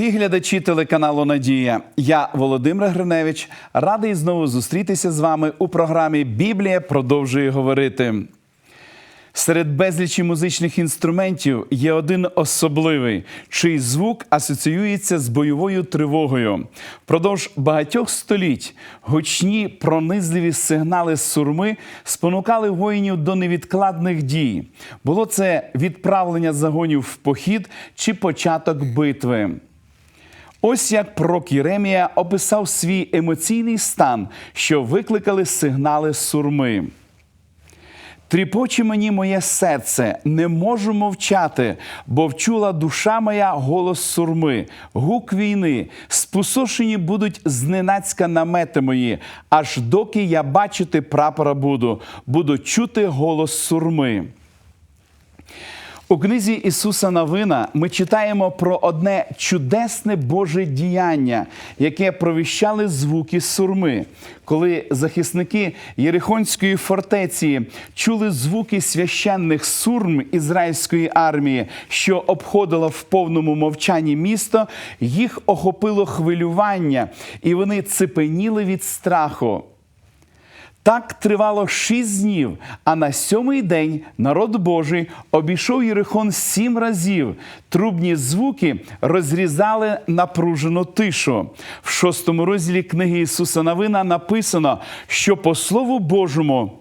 Дорогі глядачі телеканалу Надія, я Володимир Гриневич, радий знову зустрітися з вами у програмі Біблія продовжує говорити. Серед безлічі музичних інструментів є один особливий, чий звук асоціюється з бойовою тривогою. Впродовж багатьох століть гучні пронизливі сигнали з сурми спонукали воїнів до невідкладних дій. Було це відправлення загонів в похід чи початок битви. Ось як пророк Єремія описав свій емоційний стан, що викликали сигнали сурми. Тріпоче мені моє серце, не можу мовчати, бо вчула душа моя голос сурми, гук війни, спустошені будуть зненацька намети мої, аж доки я бачити прапора буду, буду чути голос сурми. У книзі Ісуса Новина ми читаємо про одне чудесне Боже діяння, яке провіщали звуки сурми. Коли захисники Єрихонської фортеці чули звуки священних сурм ізраїльської армії, що обходило в повному мовчанні місто, їх охопило хвилювання, і вони цепеніли від страху. Так тривало шість днів, а на сьомий день народ Божий обійшов Єрихон сім разів. Трубні звуки розрізали напружену тишу. В шостому розділі книги Ісуса Новина написано, що по Слову Божому.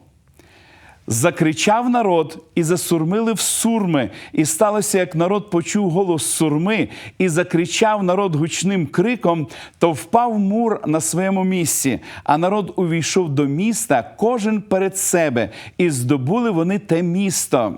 Закричав народ і засурмили в сурми, і сталося, як народ почув голос сурми, і закричав народ гучним криком, то впав мур на своєму місці, а народ увійшов до міста, кожен перед себе, і здобули вони те місто.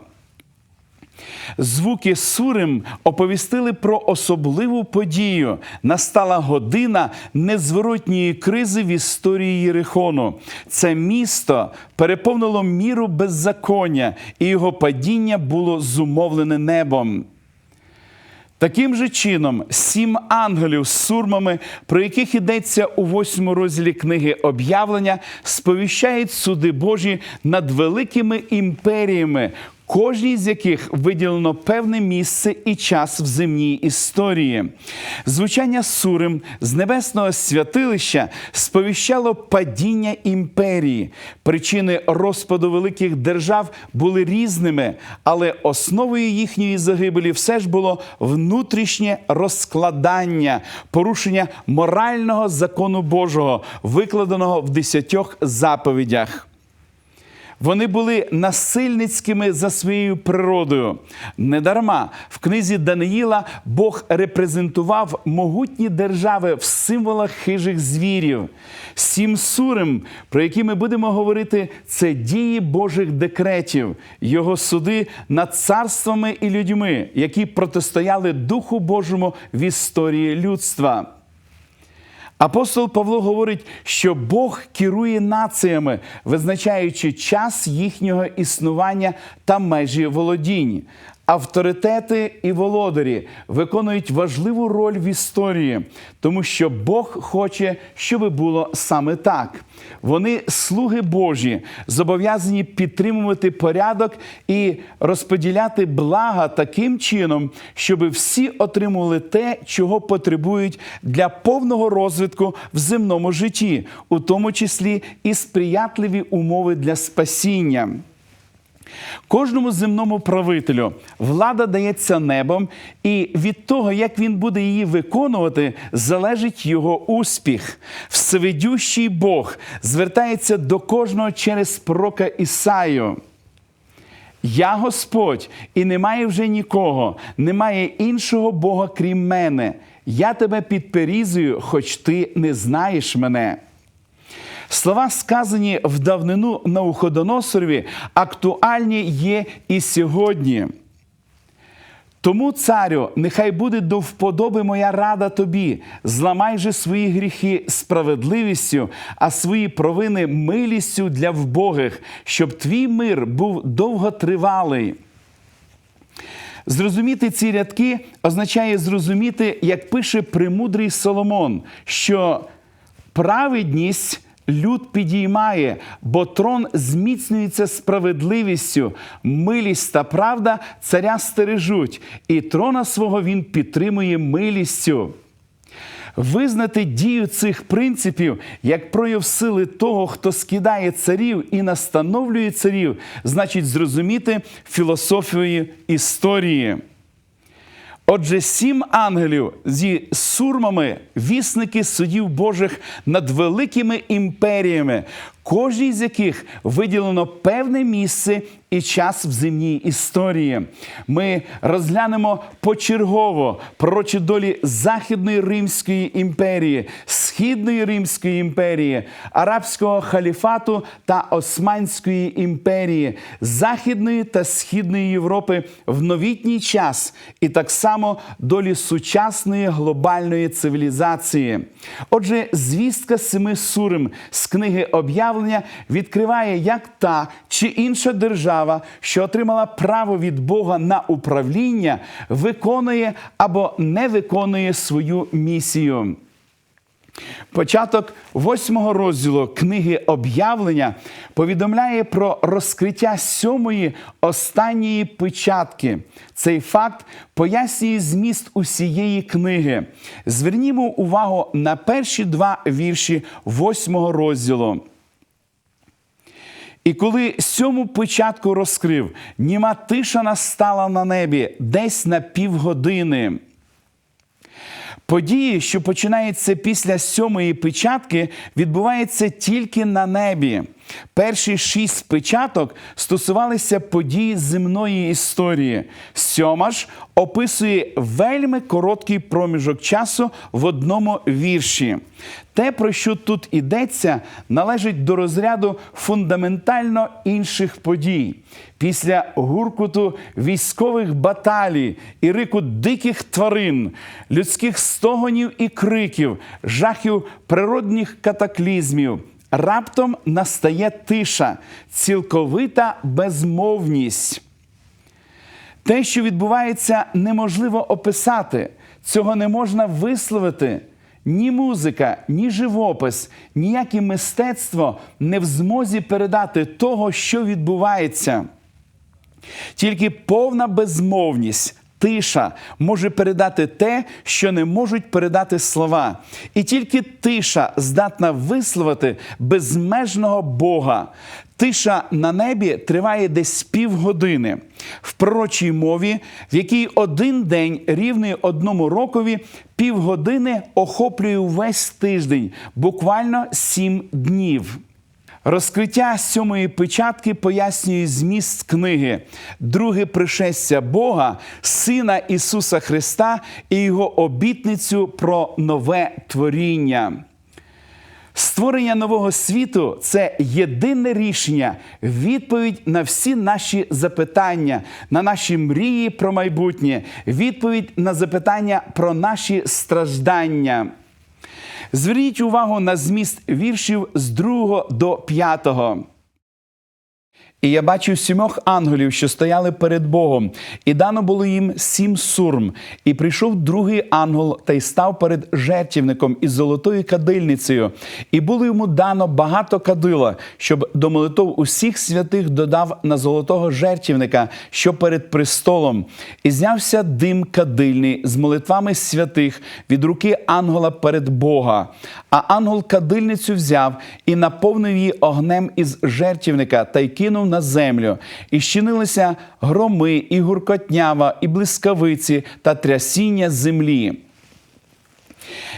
Звуки сурим оповістили про особливу подію. Настала година незворотньої кризи в історії Єрихону. Це місто переповнило міру беззаконня, і його падіння було зумовлене небом. Таким же чином, сім ангелів з сурмами, про яких йдеться у восьмому розділі книги об'явлення, сповіщають суди Божі над великими імперіями, кожній з яких виділено певне місце і час в земній історії. Звучання сурим з небесного святилища сповіщало падіння імперії. Причини розпаду великих держав були різними, але основою їхньої загибелі все ж було внутрішнє розкладання, порушення морального закону Божого, викладеного в десятьох заповідях. Вони були насильницькими за своєю природою. Недарма в книзі Даниїла Бог репрезентував могутні держави в символах хижих звірів. Сім сурим, про які ми будемо говорити, це дії Божих декретів, його суди над царствами і людьми, які протистояли Духу Божому в історії людства. Апостол Павло говорить, що Бог керує націями, визначаючи час їхнього існування та межі володінь. Авторитети і володарі виконують важливу роль в історії, тому що Бог хоче, щоб було саме так. Вони слуги Божі, зобов'язані підтримувати порядок і розподіляти блага таким чином, щоб всі отримували те, чого потребують для повного розвитку в земному житті, у тому числі і сприятливі умови для спасіння. Кожному земному правителю влада дається небом, і від того, як він буде її виконувати, залежить його успіх. Всевидющий Бог звертається до кожного через пророка Ісаю. Я Господь, і немає вже нікого, немає іншого Бога, крім мене. Я тебе підперізую, хоч ти не знаєш мене. Слова, сказані в давнину Науходоносорові, актуальні є і сьогодні. Тому, царю, нехай буде до вподоби моя рада тобі, зламай же свої гріхи справедливістю, а свої провини милістю для вбогих, щоб твій мир був довготривалий. Зрозуміти ці рядки означає зрозуміти, як пише премудрий Соломон, що праведність Люд підіймає, бо трон зміцнюється справедливістю, милість та правда царя стережуть, і трона свого він підтримує милістю. Визнати дію цих принципів як прояв сили того, хто скидає царів і настановлює царів, значить зрозуміти філософію історії. Отже, сім ангелів зі сурмами, вісники судів Божих над великими імперіями, кожній з яких виділено певне місце і час в земній історії. Ми розглянемо почергово пророчі долі Західної Римської імперії, Східної Римської імперії, Арабського халіфату та Османської імперії, Західної та Східної Європи в новітній час, і так само долі сучасної глобальної цивілізації. Отже, звістка семи сурим з книги об'явлення відкриває, як та чи інша держава, що отримала право від Бога на управління, виконує або не виконує свою місію. Початок восьмого розділу книги об'явлення повідомляє про розкриття сьомої останньої печатки. Цей факт пояснює зміст усієї книги. Звернімо увагу на перші два вірші восьмого розділу. І коли сьому печатку розкрив, німа тиша настала на небі десь на півгодини. Події, що починаються після сьомої печатки, відбуваються тільки на небі. Перші шість печаток стосувалися подій земної історії. Сьома ж описує вельми короткий проміжок часу в одному вірші. Те, про що тут йдеться, належить до розряду фундаментально інших подій. Після гуркуту військових баталій і рику диких тварин, людських стогонів і криків, жахів природних катаклізмів. Раптом настає тиша, цілковита безмовність. Те, що відбувається, неможливо описати, цього не можна висловити. Ні музика, ні живопис, ніяке мистецтво не в змозі передати того, що відбувається. Тільки повна безмовність, тиша може передати те, що не можуть передати слова. І тільки тиша здатна висловити безмежного Бога. Тиша на небі триває десь півгодини. В пророчій мові, в якій один день рівний одному рокові, півгодини охоплює увесь тиждень, буквально сім днів. Розкриття сьомої печатки пояснює зміст книги, друге пришестя Бога, Сина Ісуса Христа і Його обітницю про нове творіння. Створення нового світу це єдине рішення, відповідь на всі наші запитання, на наші мрії про майбутнє, відповідь на запитання про наші страждання. Зверніть увагу на зміст віршів з 2 до 5. І я бачив сімох ангелів, що стояли перед Богом, і дано було їм сім сурм. І прийшов другий ангел та й став перед жертівником із золотою кадильницею. І було йому дано багато кадила, щоб до молитов усіх святих додав на золотого жертівника, що перед престолом. І знявся дим кадильний з молитвами святих від руки ангела перед Бога. А ангел кадильницю взяв і наповнив її огнем із жертівника та й кинув на землю, і щинилися громи, і гуркотнява, і блискавиці та трясіння землі.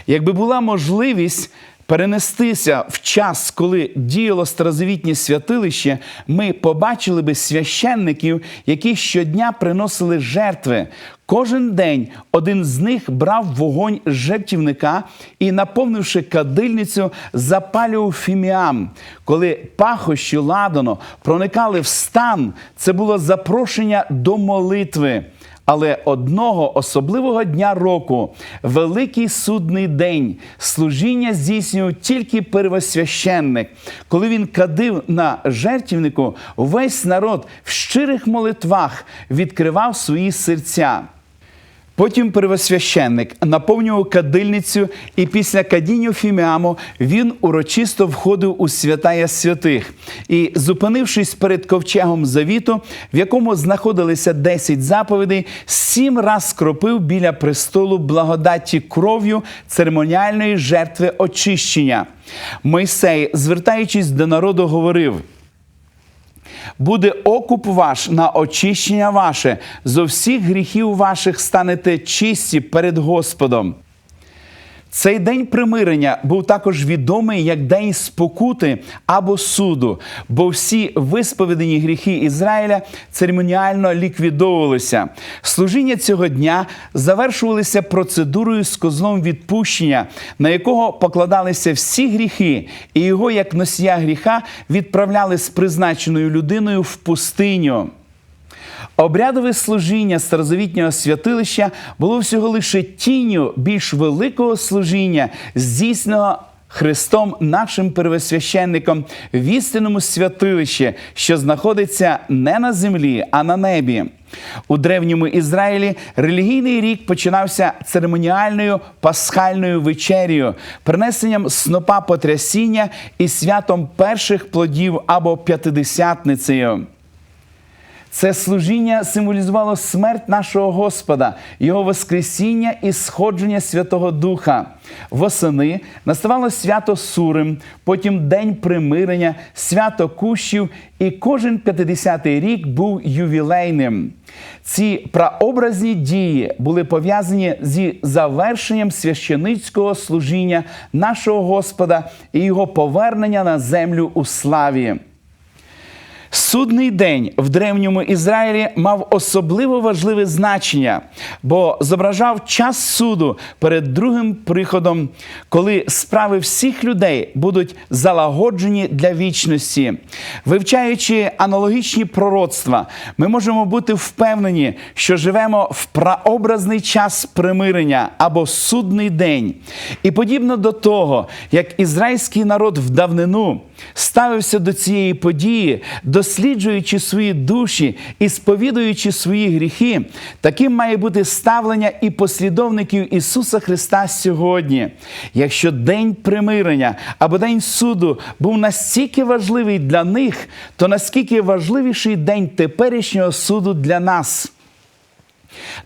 Якби була можливість перенестися в час, коли діяло старозавітнє святилище, ми побачили би священників, які щодня приносили жертви. Кожен день один з них брав вогонь з жертівника і, наповнивши кадильницю, запалював фіміам. Коли пахощі ладано проникали в стан, це було запрошення до молитви. Але одного особливого дня року, великий судний день, служіння здійснював тільки первосвященник. Коли він кадив на жертівнику, весь народ в щирих молитвах відкривав свої серця. Потім первосвященник наповнював кадильницю, і після кадіння фіміаму він урочисто входив у святая святих. І, зупинившись перед ковчегом завіту, в якому знаходилися 10 заповідей, сім раз скропив біля престолу благодаті кров'ю церемоніальної жертви очищення. Мойсей, звертаючись до народу, говорив. Буде окуп ваш на очищення ваше, зо всіх гріхів ваших станете чисті перед Господом. Цей день примирення був також відомий як день спокути або суду, бо всі висповідані гріхи Ізраїля церемоніально ліквідовувалися. Служіння цього дня завершувалися процедурою з козлом відпущення, на якого покладалися всі гріхи, і його, як носія гріха, відправляли з призначеною людиною в пустиню. Обрядове служіння старозавітнього святилища було всього лише тінню більш великого служіння, здійсненого Христом, нашим первосвященником, в істинному святилищі, що знаходиться не на землі, а на небі. У древньому Ізраїлі релігійний рік починався церемоніальною пасхальною вечерію, принесенням снопа потрясіння і святом перших плодів або п'ятидесятницею. Це служіння символізувало смерть нашого Господа, Його Воскресіння і сходження Святого Духа. Восени наставало свято Сурим, потім День примирення, свято Кущів, і кожен 50-й рік був ювілейним. Ці прообразні дії були пов'язані зі завершенням священицького служіння нашого Господа і його повернення на землю у славі. Судний день в древньому Ізраїлі мав особливо важливе значення, бо зображав час суду перед другим приходом, коли справи всіх людей будуть залагоджені для вічності. Вивчаючи аналогічні пророцтва, ми можемо бути впевнені, що живемо в прообразний час примирення або судний день. І подібно до того, як ізраїльський народ в давнину ставився до цієї події, досліджуючи свої душі і сповідуючи свої гріхи, таким має бути ставлення і послідовників Ісуса Христа сьогодні. Якщо день примирення або день суду був настільки важливий для них, то наскільки важливіший день теперішнього суду для нас.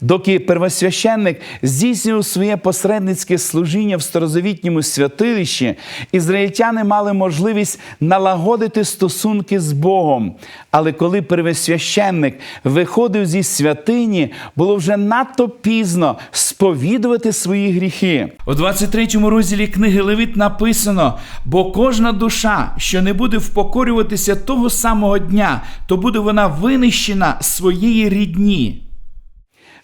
Доки первосвященник здійснював своє посередницьке служіння в старозавітньому святилищі, ізраїльтяни мали можливість налагодити стосунки з Богом. Але коли первосвященник виходив зі святині, було вже надто пізно сповідувати свої гріхи. У 23-му розділі книги Левит написано: бо кожна душа, що не буде впокорюватися того самого дня, то буде вона винищена своєї рідні.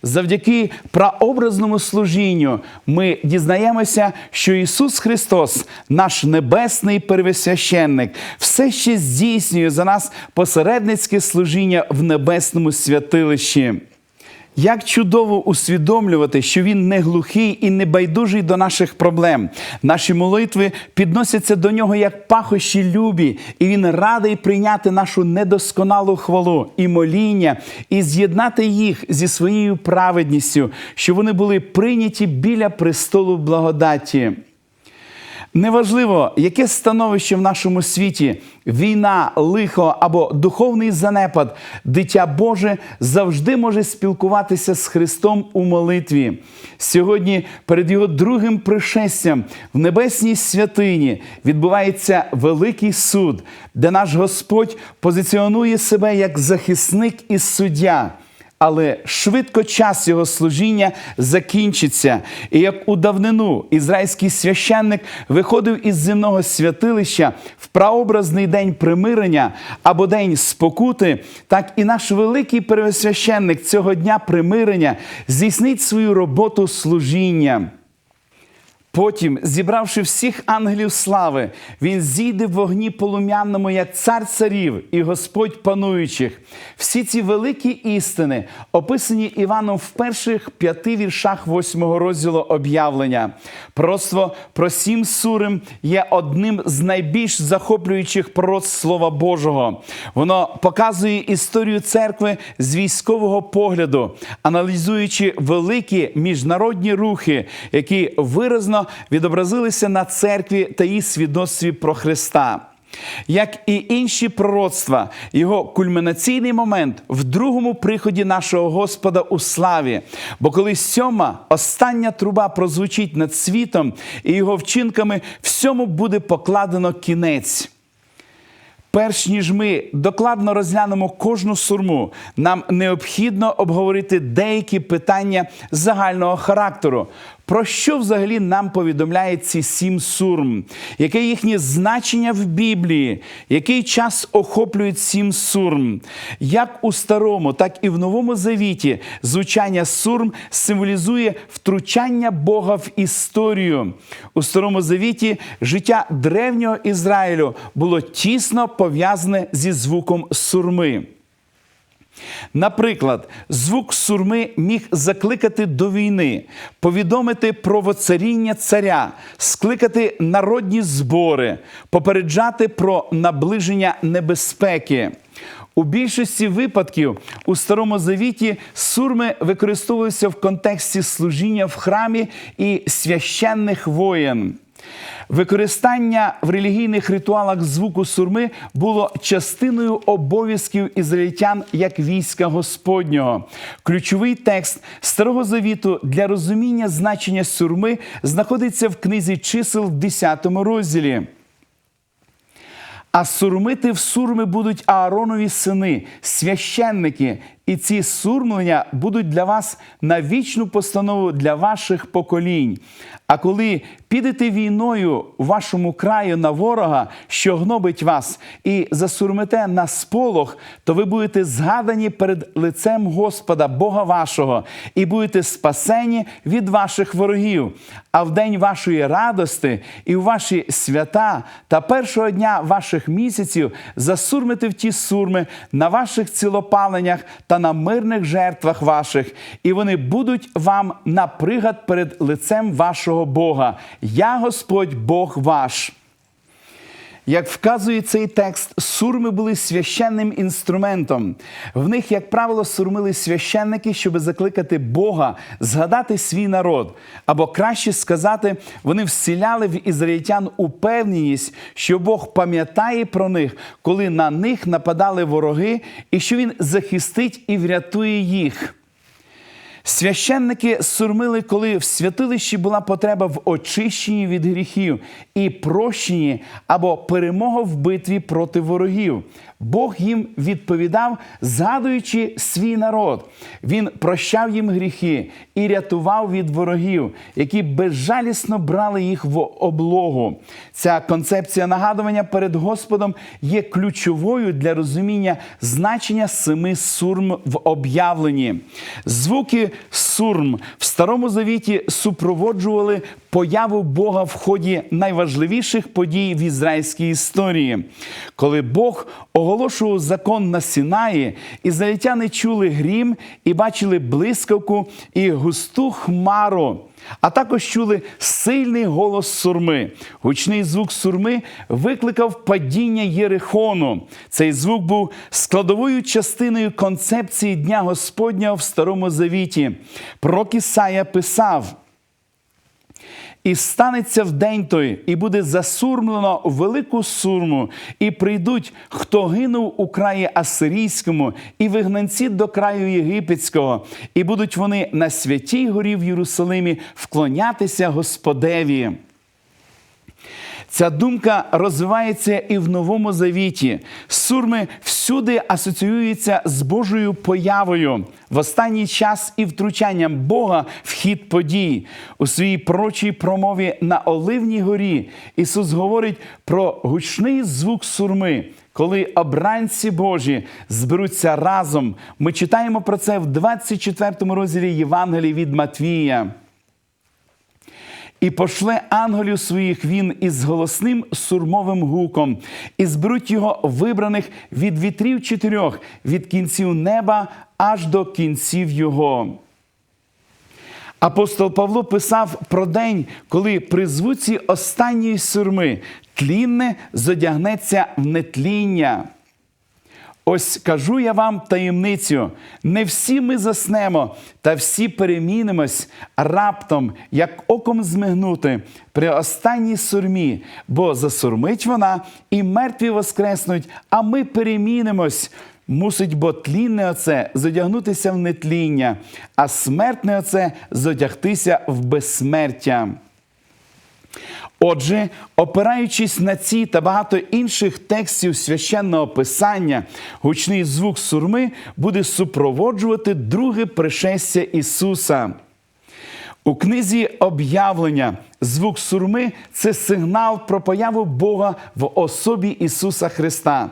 Завдяки прообразному служінню ми дізнаємося, що Ісус Христос, наш небесний первосвященник, все ще здійснює за нас посередницьке служіння в небесному святилищі. Як чудово усвідомлювати, що він не глухий і не байдужий до наших проблем. Наші молитви підносяться до нього як пахощі любі, і він радий прийняти нашу недосконалу хвалу і моління, і з'єднати їх зі своєю праведністю, щоб вони були прийняті біля престолу благодаті. Неважливо, яке становище в нашому світі, війна, лихо або духовний занепад, дитя Боже завжди може спілкуватися з Христом у молитві. Сьогодні, перед Його другим пришестям в небесній святині відбувається великий суд, де наш Господь позиціонує себе як захисник і суддя але швидко час його служіння закінчиться. І як у давнину ізраїльський священник виходив із земного святилища в праобразний день примирення або день спокути, так і наш великий первосвященник цього дня примирення здійснить свою роботу служіння. Потім, зібравши всіх ангелів слави, він зійде в вогні полум'яному, як цар царів і Господь пануючих. Всі ці великі істини описані Іваном в перших п'яти віршах восьмого розділу об'явлення. Пророцтво про сім сурим є одним з найбільш захоплюючих пророцтв Слова Божого. Воно показує історію церкви з військового погляду, аналізуючи великі міжнародні рухи, які виразно відобразилися на церкві та її свідоцтві про Христа. Як і інші пророцтва, його кульмінаційний момент в другому приході нашого Господа у славі. Бо коли сьома остання труба прозвучить над світом і його вчинками, всьому буде покладено кінець. Перш ніж ми докладно розглянемо кожну сурму, нам необхідно обговорити деякі питання загального характеру. Про що взагалі нам повідомляють ці сім сурм? Яке їхнє значення в Біблії? Який час охоплюють сім сурм? Як у старому, так і в новому завіті звучання сурм символізує втручання Бога в історію. У старому завіті життя древнього Ізраїлю було тісно пов'язане зі звуком сурми. Наприклад, звук сурми міг закликати до війни, повідомити про воцаріння царя, скликати народні збори, попереджати про наближення небезпеки. У більшості випадків у старому завіті сурми використовуються в контексті служіння в храмі і священних воєн. Використання в релігійних ритуалах звуку сурми було частиною обов'язків ізраїльтян як війська Господнього. Ключовий текст Старого Завіту для розуміння значення сурми знаходиться в книзі чисел в 10 розділі. А сурмити в сурми будуть Ааронові сини, священники, і ці сурмлення будуть для вас на вічну постанову для ваших поколінь. А коли підете війною вашому краю на ворога, що гнобить вас, і засурмите на сполох, то ви будете згадані перед лицем Господа, Бога вашого, і будете спасені від ваших ворогів. А в день вашої радости і в ваші свята та першого дня ваших місяців засурмите в ті сурми на ваших цілопаленнях та на мирних жертвах ваших, і вони будуть вам напригад перед лицем вашого Бога. Я Господь Бог ваш. Як вказує цей текст, сурми були священним інструментом. В них, як правило, сурмили священники, щоб закликати Бога, згадати свій народ. Або краще сказати, вони вселяли в ізраїльтян упевненість, що Бог пам'ятає про них, коли на них нападали вороги, і що Він захистить і врятує їх. Священники сурмили, коли в святилищі була потреба в очищенні від гріхів і прощенні або перемога в битві проти ворогів. Бог їм відповідав, згадуючи свій народ. Він прощав їм гріхи і рятував від ворогів, які безжалісно брали їх в облогу. Ця концепція нагадування перед Господом є ключовою для розуміння значення семи сурм в об'явленні. Звуки сурм в старому завіті супроводжували появу Бога в ході найважливіших подій в ізраїльській історії. Коли Бог оголошував закон на Сінаї, ізраїльтяни чули грім і бачили блискавку і густу хмару. А також чули сильний голос сурми. Гучний звук сурми викликав падіння Єрихону. Цей звук був складовою частиною концепції Дня Господнього в Старому Завіті. Пророк писав. І станеться в день той, і буде засурмлено велику сурму, і прийдуть, хто гинув у краї Асирійському, і вигнанці до краю Єгипетського, і будуть вони на святій горі в Єрусалимі вклонятися Господеві. Ця думка розвивається і в новому завіті. Сурми всюди асоціюються з Божою появою в останній час і втручанням Бога в хід подій. У своїй пророчій промові на Оливній горі Ісус говорить про гучний звук сурми. Коли обранці Божі зберуться разом, ми читаємо про це в 24 розділі Євангелії від Матвія. І пошле ангелів своїх він із голосним сурмовим гуком, і зберуть його вибраних від вітрів чотирьох, від кінців неба аж до кінців його. Апостол Павло писав про день, коли при звуці останньої сурми тлінне зодягнеться в нетління. Ось кажу я вам таємницю: не всі ми заснемо, та всі перемінимось раптом, як оком змигнути при останній сурмі, бо засурмить вона, і мертві воскреснуть, а ми перемінимось. Мусить бо тлінне оце зодягнутися в нетління, а смертне оце зодягтися в безсмертя. Отже, опираючись на ці та багато інших текстів священного писання, гучний звук сурми буде супроводжувати друге пришестя Ісуса. У книзі об'явлення звук сурми це сигнал про появу Бога в особі Ісуса Христа.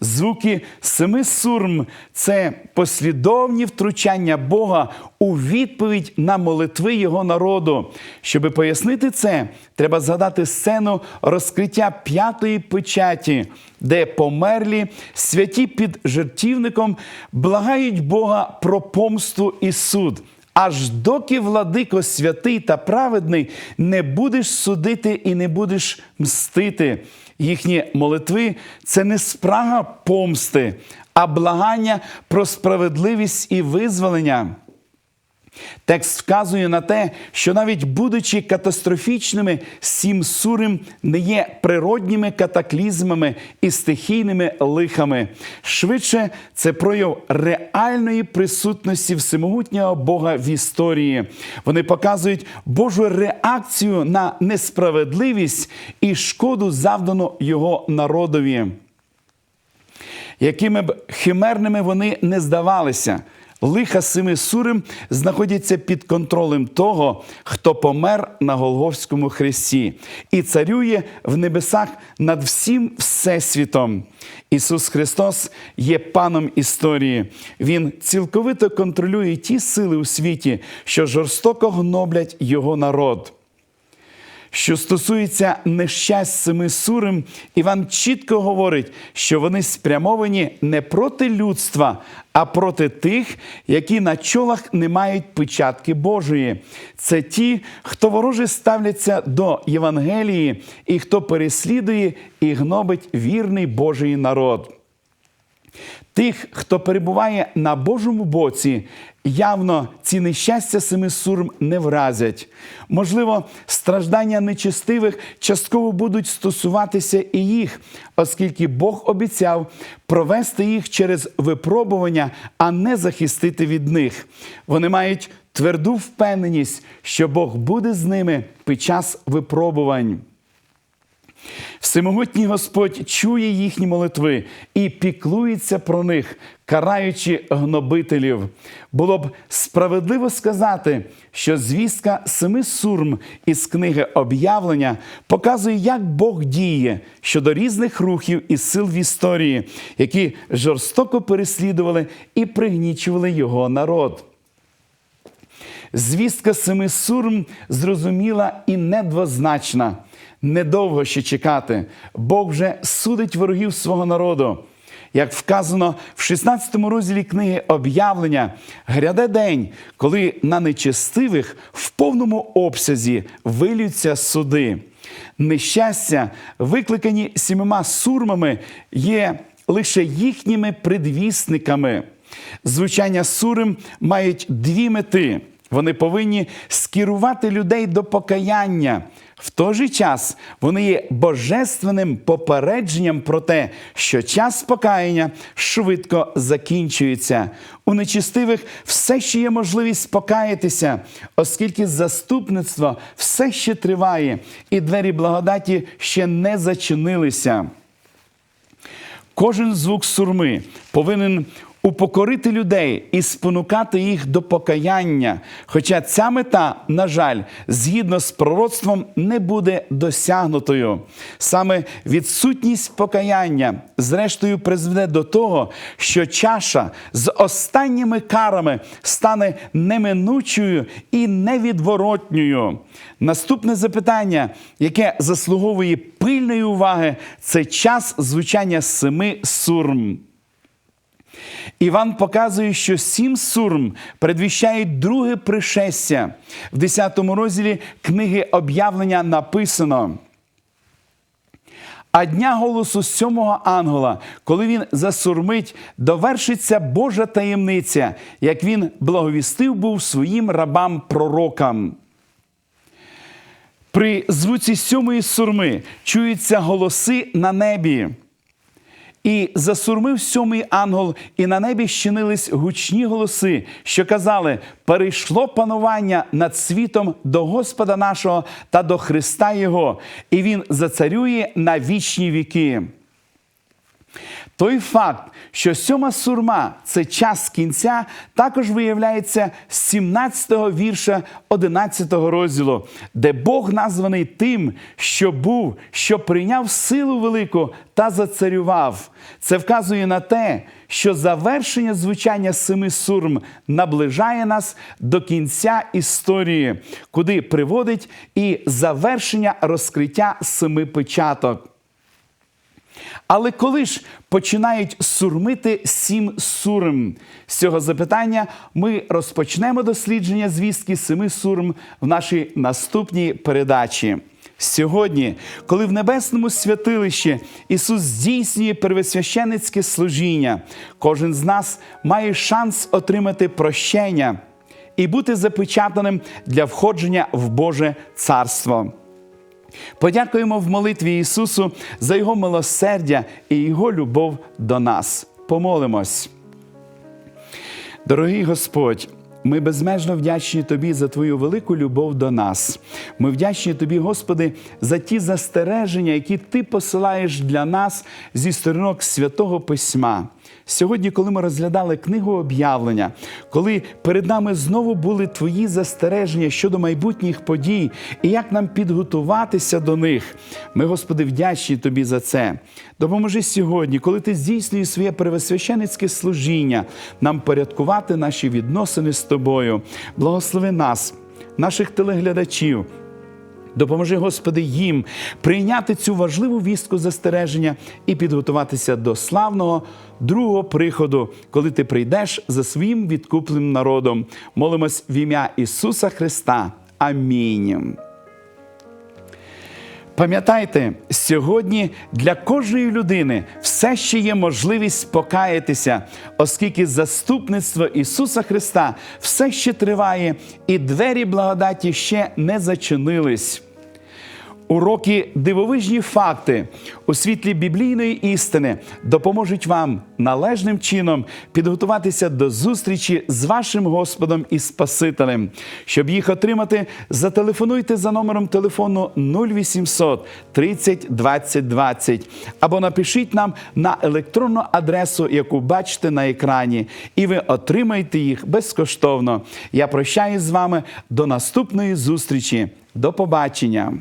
Звуки семи сурм це послідовні втручання Бога у відповідь на молитви Його народу. Щоби пояснити це, треба згадати сцену розкриття п'ятої печаті, де померлі святі під жертівником благають Бога про помсту і суд. Аж доки владико святий та праведний не будеш судити і не будеш мстити. Їхні молитви це не спрага помсти, а благання про справедливість і визволення. Текст вказує на те, що навіть будучи катастрофічними, сім сурим не є природніми катаклізмами і стихійними лихами. Швидше, це прояв реальної присутності всемогутнього Бога в історії. Вони показують Божу реакцію на несправедливість і шкоду, завдану його народові. Якими б химерними вони не здавалися, лиха семи сурим знаходяться під контролем того, хто помер на Голговському хресті і царює в небесах над всім всесвітом. Ісус Христос є паном історії. Він цілковито контролює ті сили у світі, що жорстоко гноблять його народ. Що стосується нещасть семи сурим, Іван чітко говорить, що вони спрямовані не проти людства, а проти тих, які на чолах не мають печатки Божої. Це ті, хто вороже ставляться до Євангелії і хто переслідує і гнобить вірний Божий народ. Тих, хто перебуває на Божому боці, явно ці нещастя семи сурм не вразять. Можливо, страждання нечестивих частково будуть стосуватися і їх, оскільки Бог обіцяв провести їх через випробування, а не захистити від них. Вони мають тверду впевненість, що Бог буде з ними під час випробувань. Всемогутній Господь чує їхні молитви і піклується про них, караючи гнобителів. Було б справедливо сказати, що звістка семи сурм із книги об'явлення показує, як Бог діє щодо різних рухів і сил в історії, які жорстоко переслідували і пригнічували його народ. Звістка семи сурм зрозуміла і недвозначна. Недовго ще чекати. Бог вже судить ворогів свого народу. Як вказано в 16 розділі книги об'явлення, гряде день, коли на нечестивих в повному обсязі вилються суди. Нещастя, викликані сімома сурмами, є лише їхніми предвісниками. Звучання сурим мають дві мети. Вони повинні скерувати людей до покаяння. В той же час вони є божественним попередженням про те, що час покаяння швидко закінчується. У нечистивих все ще є можливість покаятися, оскільки заступництво все ще триває, і двері благодаті ще не зачинилися. Кожен звук сурми повинен упокорити людей і спонукати їх до покаяння. Хоча ця мета, на жаль, згідно з пророцтвом, не буде досягнутою. Саме відсутність покаяння, зрештою, призведе до того, що чаша з останніми карами стане неминучою і невідворотньою. Наступне запитання, яке заслуговує пильної уваги, це час звучання семи сурм. Іван показує, що сім сурм предвіщають друге пришестя. В 10 розділі книги об'явлення написано. А дня голосу сьомого ангела, коли він засурмить, довершиться Божа таємниця, як він благовістив був своїм рабам пророкам. При звуці сьомої сурми чуються голоси на небі. І засурмив сьомий ангел, і на небі щинились гучні голоси, що казали: перейшло панування над світом до Господа нашого та до Христа Його, і Він зацарює на вічні віки. Той факт, що сьома сурма це час кінця, також виявляється з 17-го вірша 11-го розділу, де Бог названий тим, що був, що прийняв силу велику та зацарював. Це вказує на те, що завершення звучання семи сурм наближає нас до кінця історії, куди приводить і завершення розкриття семи печаток. Але коли ж починають сурмити сім сурм? З цього запитання ми розпочнемо дослідження звістки семи сурм в нашій наступній передачі. Сьогодні, коли в небесному святилищі Ісус здійснює первосвященицьке служіння, кожен з нас має шанс отримати прощення і бути запечатаним для входження в Боже Царство. Подякуємо в молитві Ісусу за Його милосердя і Його любов до нас. Помолимось. Дорогий Господь, ми безмежно вдячні Тобі за Твою велику любов до нас. Ми вдячні Тобі, Господи, за ті застереження, які Ти посилаєш для нас зі сторінок святого Письма. Сьогодні, коли ми розглядали книгу об'явлення, коли перед нами знову були твої застереження щодо майбутніх подій і як нам підготуватися до них, ми, Господи, вдячні Тобі за це. Допоможи сьогодні, коли ти здійснюєш своє первосвященицьке служіння, нам порядкувати наші відносини з тобою. Благослови нас, наших телеглядачів. Допоможи, Господи, їм прийняти цю важливу вістку застереження і підготуватися до славного другого приходу, коли ти прийдеш за своїм відкупленим народом. Молимось в ім'я Ісуса Христа. Амінь. Пам'ятайте, сьогодні для кожної людини все ще є можливість покаятися, оскільки заступництво Ісуса Христа все ще триває, і двері благодаті ще не зачинились. Уроки дивовижні факти у світлі біблійної істини допоможуть вам належним чином підготуватися до зустрічі з вашим Господом і Спасителем. Щоб їх отримати, зателефонуйте за номером телефону 0800 30 20 20 або напишіть нам на електронну адресу, яку бачите на екрані, і ви отримаєте їх безкоштовно. Я прощаюсь з вами до наступної зустрічі. До побачення!